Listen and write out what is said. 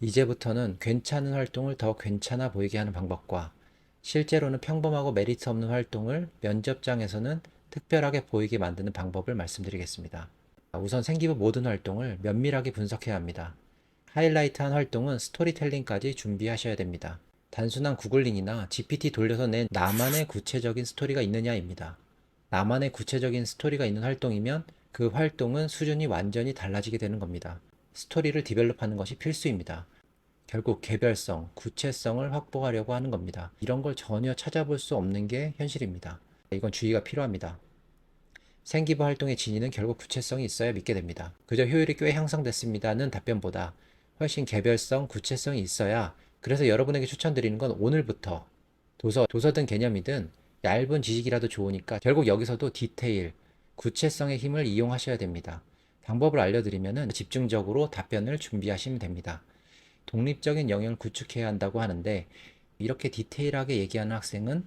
이제부터는 괜찮은 활동을 더 괜찮아 보이게 하는 방법과 실제로는 평범하고 메리트 없는 활동을 면접장에서는 특별하게 보이게 만드는 방법을 말씀드리겠습니다. 우선 생기부 모든 활동을 면밀하게 분석해야 합니다. 하이라이트한 활동은 스토리텔링까지 준비하셔야 됩니다. 단순한 구글링이나 GPT 돌려서 낸 나만의 구체적인 스토리가 있느냐입니다. 나만의 구체적인 스토리가 있는 활동이면 그 활동은 수준이 완전히 달라지게 되는 겁니다. 스토리를 디벨롭하는 것이 필수입니다. 결국 개별성, 구체성을 확보하려고 하는 겁니다. 이런 걸 전혀 찾아볼 수 없는 게 현실입니다. 이건 주의가 필요합니다. 생기부 활동의 진위는 결국 구체성이 있어야 믿게 됩니다. 그저 효율이 꽤 향상됐습니다는 답변보다 훨씬 개별성, 구체성이 있어야 그래서 여러분에게 추천드리는 건 오늘부터 도서, 도서든 개념이든 얇은 지식이라도 좋으니까 결국 여기서도 디테일, 구체성의 힘을 이용하셔야 됩니다. 방법을 알려드리면 집중적으로 답변을 준비하시면 됩니다. 독립적인 영역을 구축해야 한다고 하는데 이렇게 디테일하게 얘기하는 학생은